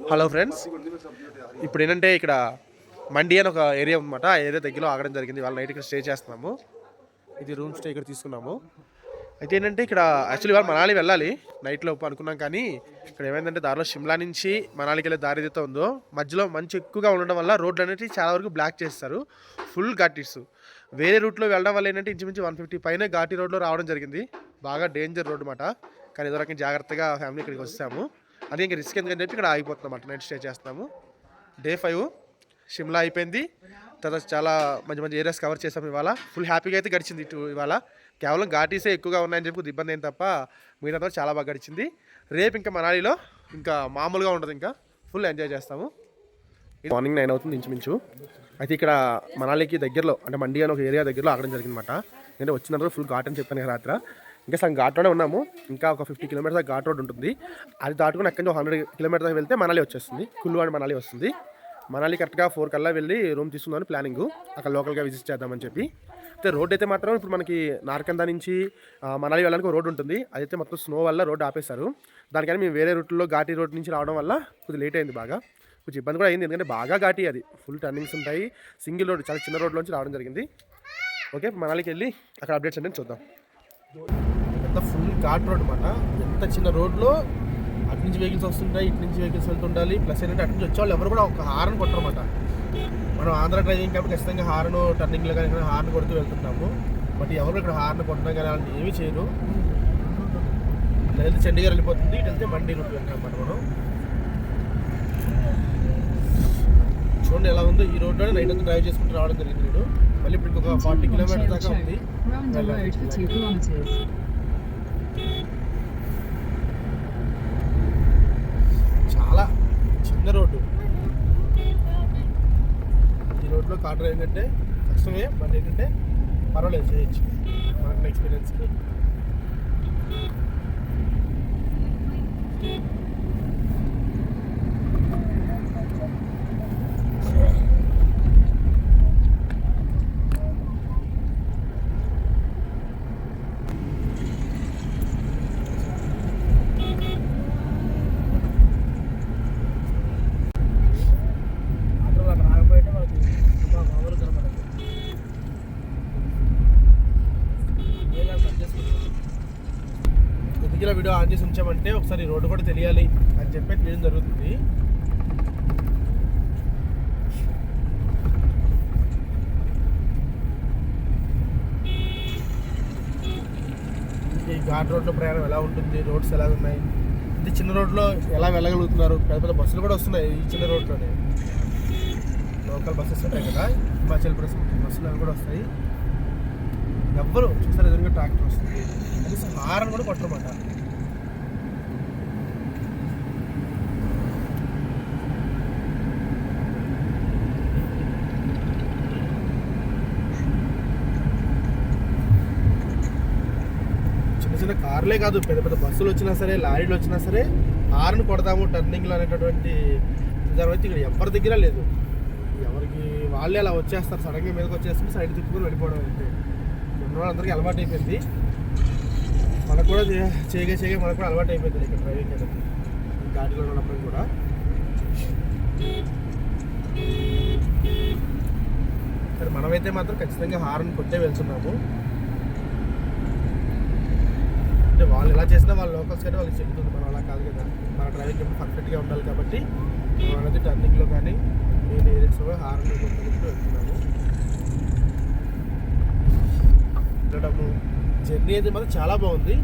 Hello friends. ఇప్పుడు ఏంటంటే ఇక్కడ మండి అని ఒక ఏరియా అనమాట ఆ ఏరియా దగ్గరలో ఆగడం జరిగింది. వాళ్ళ నైట్ ఇక్కడ స్టే చేస్తున్నాము. ఇది రూమ్ స్టే ఇక్కడ తీసుకున్నాము. అయితే ఏంటంటే ఇక్కడ యాక్చువల్లీ వాళ్ళు మనాలి వెళ్ళాలి. నైట్లో అనుకున్నాం కానీ ఇక్కడ ఏమైందంటే దారిలో షిమ్లా నుంచి మనాలికి వెళ్ళే దారి ఏదైతే ఉందో మధ్యలో మంచి ఎక్కువగా ఉండడం వల్ల రోడ్లు అనేవి చాలా వరకు బ్లాక్ చేస్తారు ఫుల్ ఘాటీస్. వేరే రూట్లో వెళ్ళడం వల్ల ఏంటంటే ఇంచుమించు వన్ ఫిఫ్టీ పైన ఘాటీ రోడ్లో రావడం జరిగింది. బాగా డేంజర్ రోడ్ అనమాట కానీ ఏదో రకంగా జాగ్రత్తగా ఫ్యామిలీ ఇక్కడికి వస్తాము అది ఇంకా రిస్క్ ఎందుకని చెప్పి ఇక్కడ ఆగిపోతున్నాం అన్నమాట నైట్ స్టే చేస్తున్నాము. డే ఫైవ్ షిమ్లా అయిపోయింది. తర్వాత చాలా మంచి మంచి ఏరియాస్ కవర్ చేసాం ఇవాళ. ఫుల్ హ్యాపీగా అయితే గడిచింది ఇటు ఇవాళ. కేవలం ఘాటీసే ఎక్కువగా ఉన్నాయని చెప్పి ఇబ్బంది ఏం తప్ప మిగతా చాలా బాగా గడిచింది. రేపు ఇంకా మనాలిలో ఇంకా మామూలుగా ఉండదు ఇంకా. ఫుల్ ఎంజాయ్ చేస్తాము. మార్నింగ్ నైన్ అవుతుంది ఇంచుమించు. అయితే ఇక్కడ మనాలికి దగ్గరలో అంటే మండి అని ఒక ఏరియా దగ్గరలో ఆగడం జరిగిందన్నమాట. ఎందుకంటే వచ్చిన తర్వాత ఫుల్ ఘాట్ అని చెప్పాను రాత్ర. ఇంకా సగం ఘాట్లోనే ఉన్నాము. ఇంకా ఒక ఫిఫ్టీ కిలోమీటర్స్ ఘాట్ రోడ్ ఉంటుంది. అది దాటుకుని అక్కడి నుంచి హండ్రెడ్ కిలోమీటర్స్ వెళ్తే మనాలి వచ్చేస్తుంది. కుల్లు అని మనాలి వస్తుంది. మనాలి కరెక్ట్గా ఫోర్ కల్లా వెళ్ళి రూమ్ తీసుకుందామని ప్లానింగ్. అక్కడ లోకల్గా విజిట్ చేద్దామని చెప్పి. అయితే రోడ్ అయితే మాత్రం ఇప్పుడు మనకి నార్కందా నుంచి మనాలి వెళ్ళడానికి రోడ్ ఉంటుంది. అదైతే మొత్తం స్నో వల్ల రోడ్ ఆపేశారు. దానికని మేము వేరే రూట్లో ఘాటీ రోడ్ నుంచి రావడం వల్ల కొద్దిగా లేట్ అయింది బాగా. కొంచెం ఇబ్బంది కూడా అయింది. ఎందుకంటే బాగా ఘాటీ అది. ఫుల్ టర్నింగ్స్ ఉంటాయి. సింగిల్ రోడ్ చాలా చిన్న రోడ్లోంచి రావడం జరిగింది. ఓకే మనాలికి వెళ్ళి అక్కడ అప్డేట్స్ అంటే చూద్దాం. ఎంత ఫుల్ ఘాట్ రోడ్ అనమాట ఎంత చిన్న రోడ్లో అటు నుంచి వెహికల్స్ వస్తుంటాయి ఇటు నుంచి వెహికల్స్ వెళ్తుండాలి. ప్లస్ ఏంటంటే అటు నుంచి వచ్చేవాళ్ళు ఎవరు కూడా ఒక హార్న్ కొట్టరమాట మనం ఆంధ్ర డ్రైవింగ్ కాబట్టి ఖచ్చితంగా హార్న్ టర్నింగ్లో కానీ హార్న్ కొడుతూ వెళ్తుంటాము బట్ ఎవరు ఇక్కడ హార్న్ కొట్టడం కానీ అలాంటి ఏమీ చేయరు. ఇట్లా వెళ్తే చండీగఢ్ వెళ్ళిపోతుంది. ఇటు వెళ్తే మండీ రూట్ వెళ్తాం మనం. చూడండి ఎలా ఉందో ఈ రోడ్లోనే నైట్ అంతా డ్రైవ్ చేసుకుంటూ రావడం జరిగింది వీడు మళ్ళీ ఇప్పుడు ఇంకొక ఫార్టీ Chail దాకా ఉంది. Choke, Rwanda Road for 2 kilometers. చాలా చిన్న రోడ్డు. ఈ రోడ్లో కార్ అంటే కష్టమే బట్ ఏంటంటే పర్వాలేదు చేయొచ్చు. మనకు ఎక్స్పీరియన్స్ ఆటోలు అక్కడ ఆగిపోయింటే మనకి ఒక మామూలు కనపడదు ఏదైనా కట్ చేసుకుంటాం. కొద్దిగా వీడియో ఆన్ చేసి ఉంచామంటే ఒకసారి రోడ్డు కూడా తెలియాలి అని చెప్పి తెలియడం జరుగుతుంది. ఈ ఘాట్ రోడ్లో ప్రయాణం ఎలా ఉంటుంది? రోడ్స్ ఎలా ఉన్నాయి? అంటే చిన్న రోడ్లో ఎలా వెళ్ళగలుగుతున్నారు? పెద్ద పెద్ద బస్సులు కూడా వస్తున్నాయి ఈ చిన్న రోడ్లోనే. లోకల్ బస్సెస్ ఉంటాయి కదా? హిమాచల్ ప్రదేశ్ బస్సులు అవి కూడా వస్తాయి. ఎవ్వరు చూస్తారు ఎదురుగా ట్రాక్టర్ వస్తుంది. కనీసం హారన్ కూడా కొట్టరమాట చిన్న కార్లే కాదు పెద్ద పెద్ద బస్సులు వచ్చినా సరే లారీలు వచ్చినా సరే హార్న్ కొడదాము టర్నింగ్లో అనేటటువంటి విధానం ఇక్కడ ఎవరి దగ్గర లేదు. ఎవరికి వాళ్ళే అలా వచ్చేస్తారు సడన్గా మీదకి వచ్చేసి సైడ్ తిప్పుకొని వెళ్ళిపోవడం అంటే అందరికీ అలవాటు అయిపోయింది. మనకు కూడా చేయగా చేయగా మనకు కూడా అలవాటు అయిపోయింది ఇక్కడ డ్రైవింగ్ అనేది. ఘాటిలో ఉన్నప్పుడు కూడా. సరే మనమైతే మాత్రం ఖచ్చితంగా హార్న్ కొట్టే వెళ్తున్నాము. అంటే వాళ్ళు ఎలా చేసినా వాళ్ళ లోకల్స్ కానీ వాళ్ళకి చెప్తుంది మనం అలా కాదు కదా. మన డ్రైవింగ్ ఎప్పుడు పర్ఫెక్ట్గా ఉండాలి కాబట్టి మనం అనేది టర్నింగ్లో కానీ మెయిన్ ఏరియాస్లో హార్న్ కొట్టుకుంటూ వెళ్తున్నాము. వెళ్ళడము. జర్నీ అయితే మాత్రం చాలా బాగుంది.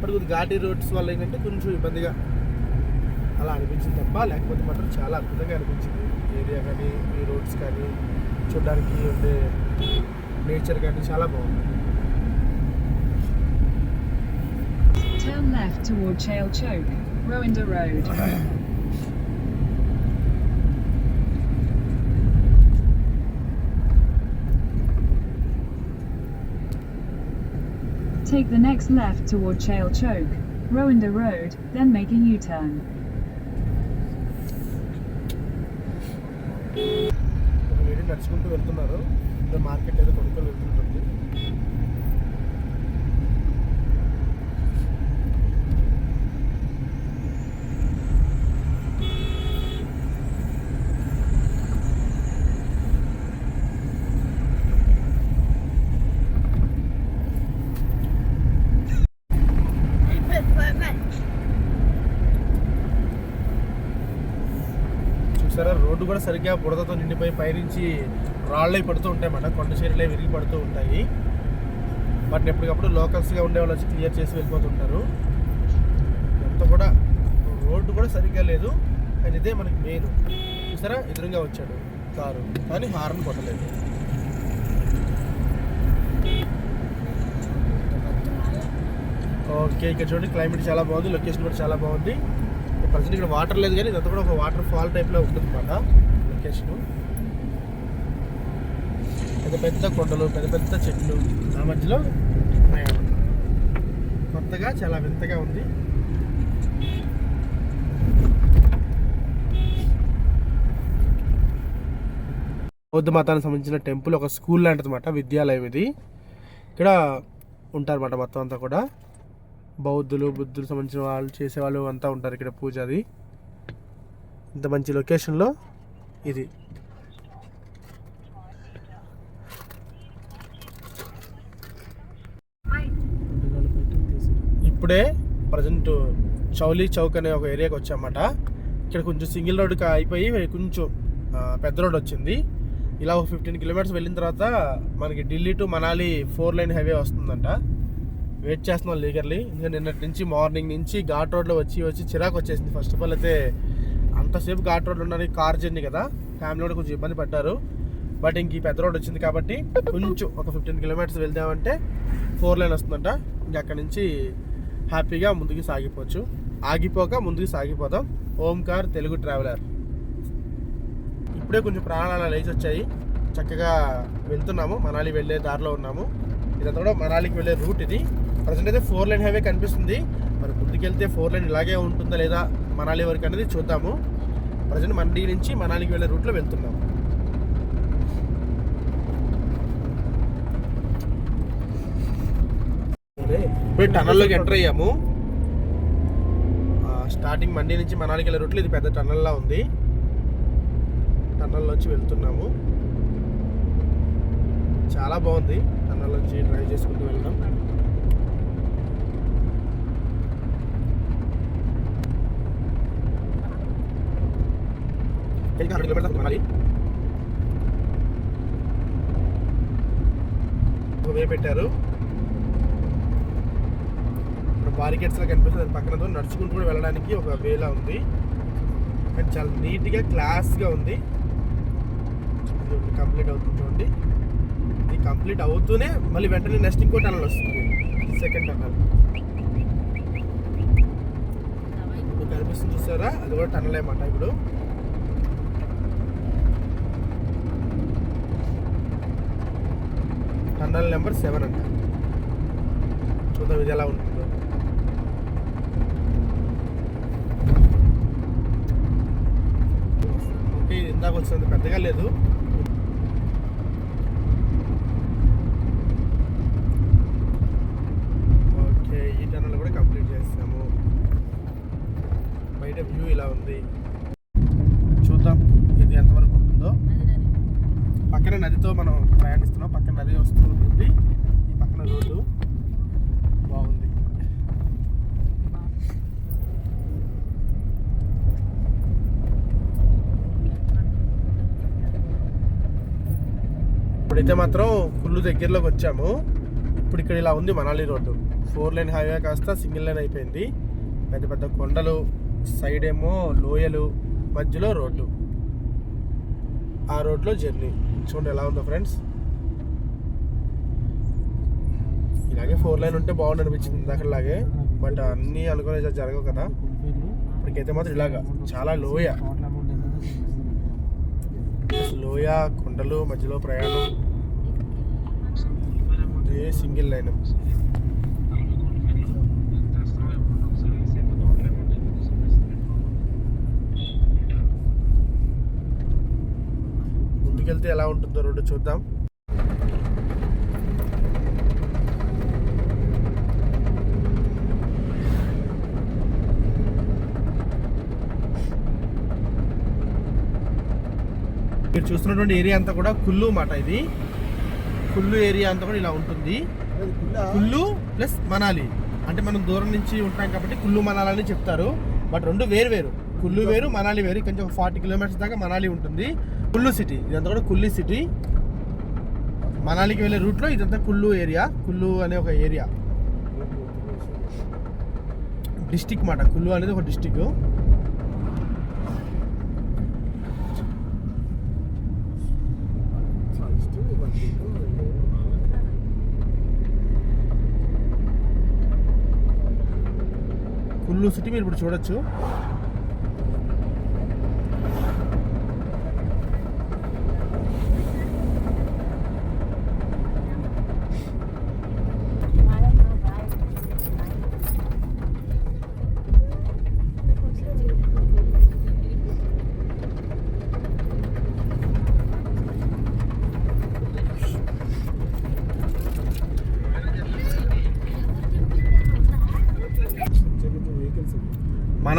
బట్ కొద్ది ఘాటీ రోడ్స్ వల్ల ఏంటంటే కొంచెం ఇబ్బందిగా అలా అనిపించింది తప్ప లేకపోతే మాత్రం చాలా అద్భుతంగా అనిపించింది. ఏరియా కానీ ఈ రోడ్స్ కానీ చూడడానికి ఉండే నేచర్ కానీ చాలా బాగుంది. Turn left toward Chail Choke, Rwanda Road. Take the next left toward Chail Choke, Rwanda Road, then make a U-turn. ఒక లేడీ నడుచుకుంటూ వెళ్తున్నారు ఇంకా మార్కెట్ ఏదో కొనుక్కొని వెళ్తుంటుంది కూడా సరిగ్గా బురదతో నిండిపోయి పైనుంచి రాళ్ళే పడుతూ ఉంటాయి మన కొండ చీరలే విరిగి పడుతూ ఉంటాయి. వాటిని ఎప్పటికప్పుడు లోకల్స్గా ఉండే వాళ్ళు వచ్చి క్లియర్ చేసి వెళ్ళిపోతుంటారు. ఎంత కూడా రోడ్డు కూడా సరిగ్గా లేదు. కానీ ఇదే మనకి మెయిన్. చూసారా? ఎదురుగా వచ్చాడు కారు. కానీ హార్న్ కొట్టలేదు. ఓకే ఇక్కడ చూడండి. క్లైమేట్ చాలా బాగుంది. లొకేషన్ కూడా చాలా బాగుంది. ప్రజెంట్ ఇక్కడ వాటర్ లేదు కానీ ఇదంతా కూడా ఒక వాటర్ ఫాల్ టైప్లో ఉంటుంది అనమాట లొకేషన్ పెద్ద పెద్ద కొండలు పెద్ద పెద్ద చెట్లు ఆ మధ్యలో ప్రయాణం కొత్తగా చాలా వింతగా ఉంది. బౌద్ధ మతానికి సంబంధించిన టెంపుల్ ఒక స్కూల్ లాంటిది అనమాట విద్యాలయం ఇది. ఇక్కడ ఉంటారన్నమాట మొత్తం అంతా కూడా. బౌద్ధులు బుద్ధులు సంబంధించిన వాళ్ళు చేసేవాళ్ళు అంతా ఉంటారు ఇక్కడ పూజ అది. ఇంత మంచి లొకేషన్లో ఇది. ఇప్పుడే ప్రజెంట్ చౌలీ చౌక్ అనే ఒక ఏరియాకి వచ్చామన్నమాట ఇక్కడ కొంచెం సింగిల్ రోడ్ అయిపోయి కొంచెం పెద్ద రోడ్ వచ్చింది. ఇలా ఒక ఫిఫ్టీన్ కిలోమీటర్స్ వెళ్ళిన తర్వాత మనకి Delhi to Manali four lane highway వస్తుందంట. వెయిట్ చేస్తున్నాం లీగర్లీ ఎందుకంటే నిన్నటి నుంచి మార్నింగ్ నుంచి ఘాట్ రోడ్లో వచ్చి వచ్చి చిరాకు వచ్చేసింది. ఫస్ట్ ఆఫ్ ఆల్ అయితే అంతసేపు ఘాట్ రోడ్లో ఉండడానికి కార్ జర్నీ కదా. ఫ్యామిలీ కూడా కొంచెం ఇబ్బంది పడ్డారు. బట్ ఇంక ఈ పెద్ద రోడ్ వచ్చింది కాబట్టి కొంచెం ఒక ఫిఫ్టీన్ కిలోమీటర్స్ వెళ్దామంటే ఫోర్ లైన్ వస్తుందంట. ఇంక అక్కడి నుంచి హ్యాపీగా ముందుకు సాగిపోవచ్చు. ఆగిపోక ముందుకు సాగిపోదాం. ఓంకార్ తెలుగు ట్రావెలర్ ఇప్పుడే కొంచెం ప్రాణాలు లేచి వచ్చాయి. చక్కగా వెళ్తున్నాము. మనాలి వెళ్ళే దారిలో ఉన్నాము. ఇదంతా కూడా మనాలికి వెళ్ళే రూట్ ఇది. ప్రజెంట్ అయితే ఫోర్ లైన్ హైవే కనిపిస్తుంది. మరి ముందుకెళ్తే ఫోర్ లైన్ ఇలాగే ఉంటుందా లేదా మనాలి వరకు అనేది చూద్దాము. ప్రజెంట్ మండి నుంచి మనాలికి వెళ్ళే రూట్లో వెళ్తున్నాము. ఇప్పుడు టనల్లోకి ఎంటర్ అయ్యాము. స్టార్టింగ్ మండి నుంచి మనాలికి వెళ్ళే రూట్లో ఇది పెద్ద టనల్లా ఉంది. టన్నల్లోంచి వెళ్తున్నాము. చాలా బాగుంది. టన్నల్లోంచి డ్రైవ్ చేసుకుంటూ వెళ్ళడం. ఇంకా కిలోమీటర్లు ఒక వే పెట్టారు. ఇక్కడ బారికేట్స్ కనిపిస్తుంది దాని పక్కన నడుచుకుంటూ కూడా వెళ్ళడానికి ఒక వేలా ఉంది. కానీ చాలా నీట్గా క్లాస్గా ఉంది. కంప్లీట్ అవుతుంది ఇది కంప్లీట్ అవుతూనే మళ్ళీ వెంటనే నెక్స్ట్ ఇంకో టనల్ వస్తుంది. Second tunnel. ఇప్పుడు కనిపిస్తుంది చూసారా? అది కూడా టనల్ అన్నమాట ఇప్పుడు. టన్నల్ నెంబర్ సెవెన్ అంట. చూద్దాం ఇది ఎలా ఉంటుందో. ఓకే ఇందాక వచ్చినంత పెద్దగా లేదు ఓకే ఈ టన్నల్ కూడా కంప్లీట్ చేస్తాము బయట వ్యూ ఇలా ఉంది చూద్దాం ఇది ఎంతవరకు ఉంటుందో పక్కన నదితో మనం ప్రయాణిస్తున్నాం పక్కన నది వస్తూ ఉంటుంది ఈ పక్కన రోడ్డు బాగుంది ఇప్పుడైతే మాత్రం కుళ్ళు దగ్గరలోకి వచ్చాము. ఇప్పుడు ఇక్కడ ఇలా ఉంది Manali road. Four lane highway కాస్త సింగిల్ లైన్ అయిపోయింది. పెద్ద పెద్ద కొండలు సైడ్ ఏమో లోయలు మధ్యలో రోడ్డు. ఆ రోడ్లో జర్నీ. చూడండి ఎలా ఉందో ఫ్రెండ్స్. ఇలాగే ఫోర్ లైన్ ఉంటే బాగుండు అనిపించింది ఇందాకలాగే. బట్ అన్నీ అనుకునే జరగవు కదా. ఇప్పటికైతే మాత్రం ఇలాగా. చాలా లోయ. లోయ కొండలు మధ్యలో ప్రయాణం. ఇదే సింగిల్ లైన్ ముందుకెళ్తే ఎలా ఉంటుందో రోడ్డు చూద్దాం. మీరు చూస్తున్నటువంటి ఏరియా అంతా కూడా కుల్లు మాట ఇది. కుల్లు ఏరియా అంతా కూడా ఇలా ఉంటుంది. కుల్లు ప్లస్ మనాలి. అంటే మనం దూరం నుంచి ఉంటాం కాబట్టి కుల్లు మనాలి అని చెప్తారు. బట్ రెండు వేరు వేరు. కుల్లు వేరు మనాలి వేరు. కొంచెం ఒక ఫార్టీ కిలోమీటర్స్ దాకా మనాలి ఉంటుంది. కుల్లు సిటీ. ఇదంతా కూడా కుల్లి సిటీ. మనాలికి వెళ్ళే రూట్లో ఇదంతా కుల్లు ఏరియా. కుల్లు అనే ఒక ఏరియా. డిస్టిక్ మాట. కుల్లు అనేది ఒక డిస్టిక్. బ్లూ సిటీ మీరు ఇప్పుడు చూడొచ్చు.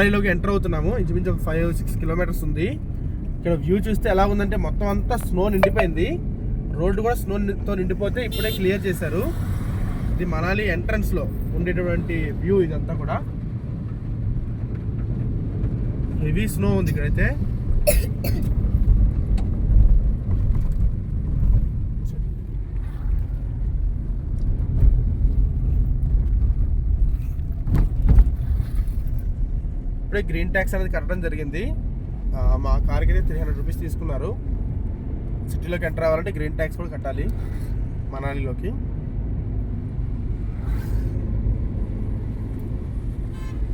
మనాలిలోకి ఎంటర్ అవుతున్నాము. ఇంచుమించు ఒక ఫైవ్ సిక్స్ కిలోమీటర్స్ ఉంది. ఇక్కడ వ్యూ చూస్తే ఎలా ఉందంటే మొత్తం అంతా స్నో నిండిపోయింది. రోడ్డు కూడా స్నోతో నిండిపోతే ఇప్పుడే క్లియర్ చేశారు. ఇది మనాలి ఎంట్రన్స్లో ఉండేటటువంటి వ్యూ ఇదంతా కూడా. హెవీ స్నో ఉంది ఇక్కడైతే. ఇప్పుడే గ్రీన్ ట్యాక్స్ అనేది కట్టడం జరిగింది. మా కార్కి అయితే త్రీ హండ్రెడ్ రూపీస్ తీసుకున్నారు. సిటీలోకి ఎంటర్ అవ్వాలంటే గ్రీన్ ట్యాక్స్ కూడా కట్టాలి మనాలిలోకి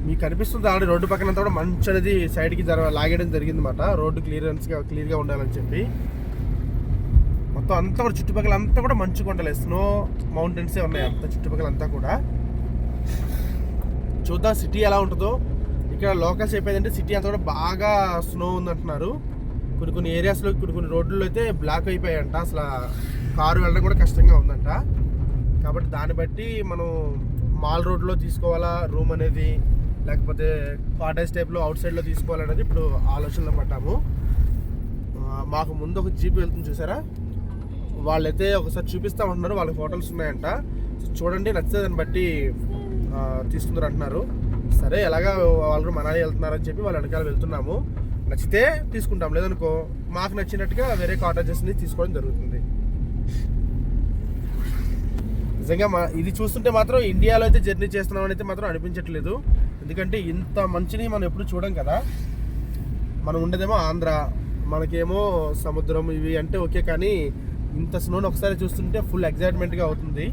మీకు కనిపిస్తుంది ఆల్రెడీ రోడ్డు పక్కన అంతా కూడా మంచి అనేది సైడ్కి జర లాగేయడం జరిగింది అనమాట రోడ్డు క్లియరెన్స్గా క్లియర్గా ఉండాలని చెప్పి. మొత్తం అంతా కూడా చుట్టుపక్కల అంతా కూడా మంచు కొండలే. స్నో మౌంటైన్సే ఉన్నాయి అంత చుట్టుపక్కల అంతా కూడా. చూద్దాం సిటీ ఎలా ఉంటుందో. ఇక్కడ లోకల్స్ చెప్పేదంటే సిటీ అంతా కూడా బాగా స్నో ఉందంటున్నారు. కొన్ని కొన్ని ఏరియాస్లో కొన్ని కొన్ని రోడ్లలో అయితే బ్లాక్ అయిపోయాయంట. అసలు కారు వెళ్ళడం కూడా కష్టంగా ఉందంట. కాబట్టి దాన్ని బట్టి మనం మాల్ రోడ్లో తీసుకోవాలా? రూమ్ అనేది లేకపోతే కాటేజ్ టైప్లో అవుట్ సైడ్లో తీసుకోవాలనేది ఇప్పుడు ఆలోచనలో పడ్డాము. మాకు ముందు ఒక జీప్ వెళ్తుంది చూసారా? వాళ్ళైతే ఒకసారి చూపిస్తా ఉంటున్నారు. వాళ్ళకి హోటల్స్ ఉన్నాయంట. చూడండి నచ్చితే దాన్ని బట్టి తీసుకుందరు అంటున్నారు. సరే ఎలాగా వాళ్ళు మనాలి వెళ్తున్నారని చెప్పి వాళ్ళ వెనకాల వెళ్తున్నాము. నచ్చితే తీసుకుంటాం లేదనుకో మాకు నచ్చినట్టుగా వేరే కాటేజెస్ని తీసుకోవడం జరుగుతుంది. నిజంగా మా ఇది చూస్తుంటే మాత్రం ఇండియాలో అయితే జర్నీ చేస్తున్నామని అయితే మాత్రం అనిపించట్లేదు. ఎందుకంటే ఇంత మంచిని మనం ఎప్పుడు చూడం కదా. మనం ఉండేదేమో ఆంధ్ర మనకేమో సముద్రం ఇవి అంటే ఓకే కానీ ఇంత స్నోని ఒకసారి చూస్తుంటే ఫుల్ ఎగ్జైట్మెంట్గా అవుతుంది.